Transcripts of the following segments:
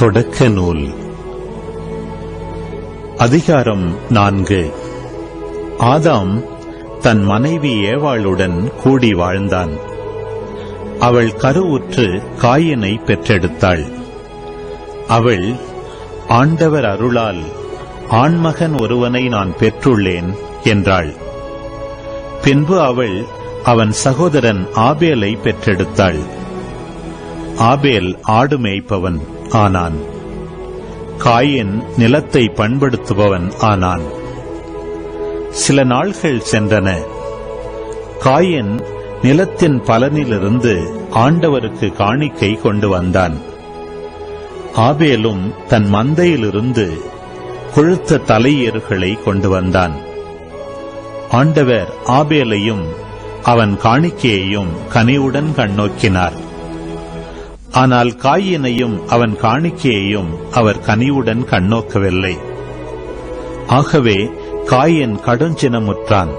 தொடக்க நூல் அதிகாரம் நான்கு. ஆதாம் தன் மனைவி ஏவாளுடன் கூடி வாழ்ந்தான். அவள் கருவுற்று காயினை பெற்றெடுத்தாள். அவள் ஆண்டவர் அருளால் ஆண்மகன் ஒருவனை நான் பெற்றுள்ளேன் என்றாள். பின்பு அவள் அவன் சகோதரன் ஆபேலை பெற்றெடுத்தாள். ஆபேல் ஆடு மேய்ப்பவன். ஆனான். காயின் நிலத்தை பண்படுத்துபவன் ஆனான். சில நாள்கள் சென்றன. காயின் நிலத்தின் பலனிலிருந்து ஆண்டவருக்கு காணிக்கை கொண்டு வந்தான். ஆபேலும் தன் மந்தையிலிருந்து கொழுத்த தலையேறுகளை கொண்டு வந்தான். ஆண்டவர் ஆபேலையும் அவன் காணிக்கையையும் கனிவுடன் கண்ணோக்கினார். ஆனால் காயினையும் அவன் காணிக்கையையும் அவர் கனிவுடன் கண்ணோக்கவில்லை. ஆகவே காயின் கடுஞ்சினமுற்றான்.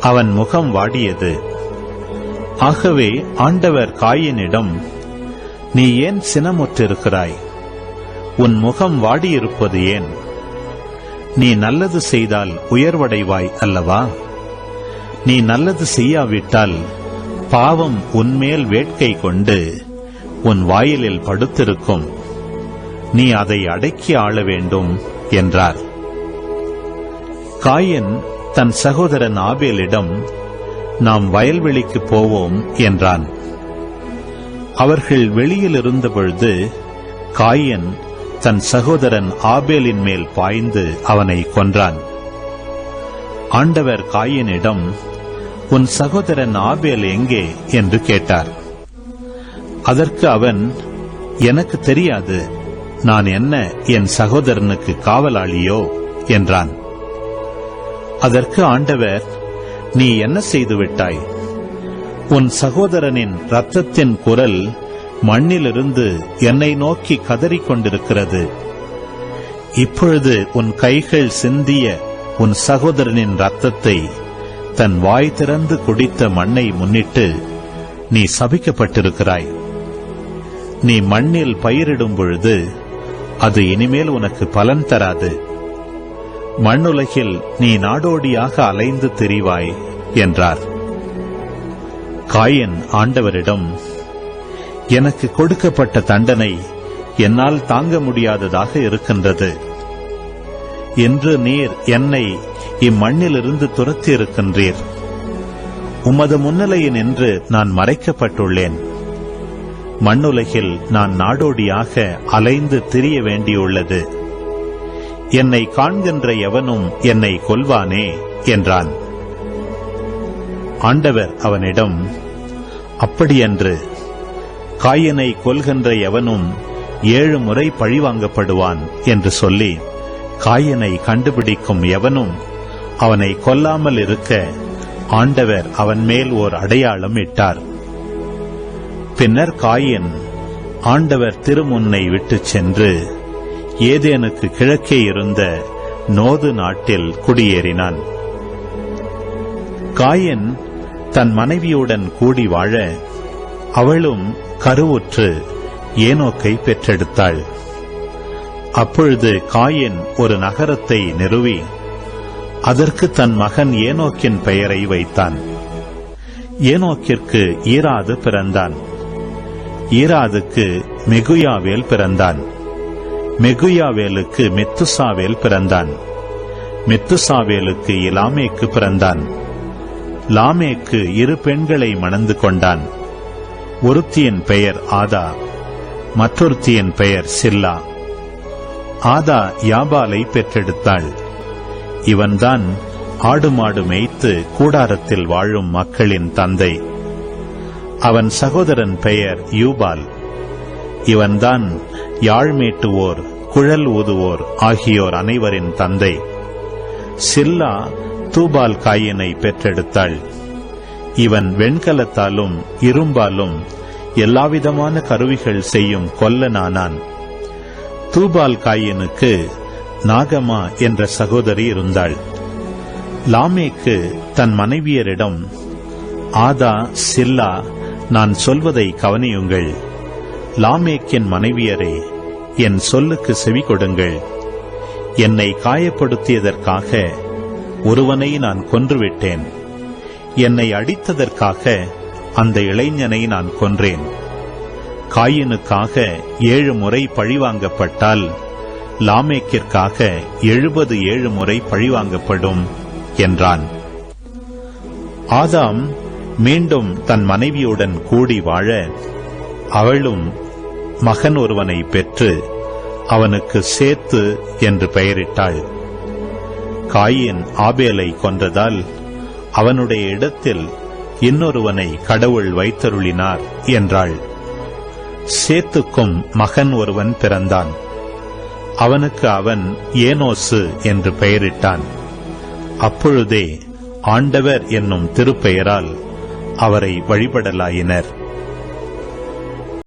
அவன் முகம் வாடியது. ஆகவே ஆண்டவர் காயினிடம் நீ ஏன் சினமுற்றிருக்கிறாய்? உன் முகம் வாடியிருப்பது ஏன்? நீ நல்லது செய்தால் உயர்வடைவாய் அல்லவா? நீ நல்லது செய்யாவிட்டால் பாவம் உன்மேல் வேட்கை கொண்டு உன் வாயிலில் படுத்திருக்கும். நீ அதை அடக்கி ஆள வேண்டும் என்றார். காயன் தன் சகோதரன் ஆபேலிடம் நாம் வயல்வெளிக்கு போவோம் என்றான். அவர்கள் வெளியில் இருந்தபொழுது காயன் தன் சகோதரன் ஆபேலின் மேல் பாய்ந்து அவனை கொன்றான். ஆண்டவர் காயனிடம் உன் சகோதரன் ஆபேல் எங்கே? என்று கேட்டார். அதற்கு அவன் எனக்கு தெரியாது. நான் என்ன என் சகோதரனுக்கு காவலாளியோ? என்றான். அதற்கு ஆண்டவர் நீ என்ன செய்து விட்டாய்? உன் சகோதரனின் ரத்தத்தின் குரல் மண்ணிலிருந்து என்னை நோக்கி கதறிக்கொண்டிருக்கிறது இப்பொழுது உன் கைகள் சிந்திய உன் சகோதரனின் ரத்தத்தை தன் வாய் திறந்து குடித்த மண்ணை முன்னிட்டு நீ சபிக்கப்பட்டிருக்கிறாய். நீ மண்ணில் பயிரிடும் பொழுது அது இனிமேல் உனக்கு பலன் தராது. மண்ணுலகில் நீ நாடோடியாக அலைந்து திரிவாய் என்றார். காயன் ஆண்டவரிடம் எனக்கு கொடுக்கப்பட்ட தண்டனை என்னால் தாங்க முடியாததாக இருக்கின்றது. என்று நீர் என்னை இம்மண்ணிலிருந்து துரத்தி இருக்கின்றீர் உமது முன்னிலையில் நின்று நான் மறைக்கப்பட்டுள்ளேன். மண்ணுலகில் நான் நாடோடியாக அலைந்து திரிய வேண்டியுள்ளது. என்னை காண்கின்ற எவனும் என்னை கொல்வானே என்றான். ஆண்டவர் அவனிடம் அப்படியன்று காயனை கொல்கின்ற எவனும் ஏழு முறை பழிவாங்கப்படுவான் என்று சொல்லி காயனை கண்டுபிடிக்கும் எவனும் அவனை கொல்லாமல் இருக்க ஆண்டவர் அவன் மேல் ஓர் அடையாளம் இட்டார். பின்னர் காயின் ஆண்டவர் திருமுன்னை விட்டுச் சென்று ஏதேனுக்கு கிழக்கே இருந்த நோது நாட்டில் குடியேறினான். காயின் தன் மனைவியுடன் கூடி வாழ அவளும் கருவுற்று ஏனோக்கை பெற்றெடுத்தாள். அப்பொழுது காயின் ஒரு நகரத்தை நிறுவி அதற்கு தன் மகன் ஏனோக்கின் பெயரை வைத்தான். ஏனோக்கிற்கு ஈராது பிறந்தான். ஈராதுக்கு மெகுயாவேல் பிறந்தான். மெகுயாவேலுக்கு மெத்துசாவேல் பிறந்தான். மெத்துசாவேலுக்கு இலாமேக்கு பிறந்தான். லாமேக்கு இரு பெண்களை மணந்து கொண்டான். ஒருத்தியின் பெயர் ஆதா மற்றொருத்தியின் பெயர் சில்லா. ஆதா யாபாலை பெற்றெடுத்தாள். இவன்தான் ஆடு மாடு மேய்த்து கூடாரத்தில் வாழும் மக்களின் தந்தை. அவன் சகோதரன் பெயர் யூபால். இவன்தான் யாழ்மேட்டுவோர் குழல் ஊதுவோர் ஆகியோர் அனைவரின் தந்தை. சில்லா தூபால் காயினை பெற்றெடுத்தாள். இவன் வெண்கலத்தாலும் இரும்பாலும் எல்லாவிதமான கருவிகள் செய்யும் கொல்லனானான். தூபால் காயினுக்கு நாகமா என்ற சகோதரி இருந்தாள். லாமேக்கு தன் மனைவியரிடம் ஆதா சில்லா நான் சொல்வதை கவனியுங்கள். லாமேக்கின் மனைவியரே என் சொல்லுக்கு செவி கொடுங்கள். என்னை காயப்படுத்தியதற்காக ஒருவனை நான் கொன்றுவிட்டேன். என்னை அடித்ததற்காக அந்த இளைஞனை நான் கொன்றேன். காயினுக்காக ஏழு முறை பழிவாங்கப்பட்டால் லாமேக்கிற்காக எழுபது ஏழு முறை பழிவாங்கப்படும் என்றான். ஆதாம் மீண்டும் தன் மனைவியுடன் கூடி வாழ அவளும் மகன் ஒருவனை பெற்று அவனுக்கு சேத்து என்று பெயரிட்டாள். காயின் ஆபேலை கொன்றதால் அவனுடைய இடத்தில் இன்னொருவனை கடவுள் வைத்தருளினார் என்றாள். சேத்துக்கும் மகன் ஒருவன் பிறந்தான். அவனுக்கு அவன் ஏனோசு என்று பெயரிட்டான். அப்பொழுதே ஆண்டவர் என்னும் திருப்பெயரால் அவரை வழிபடலாயினர்.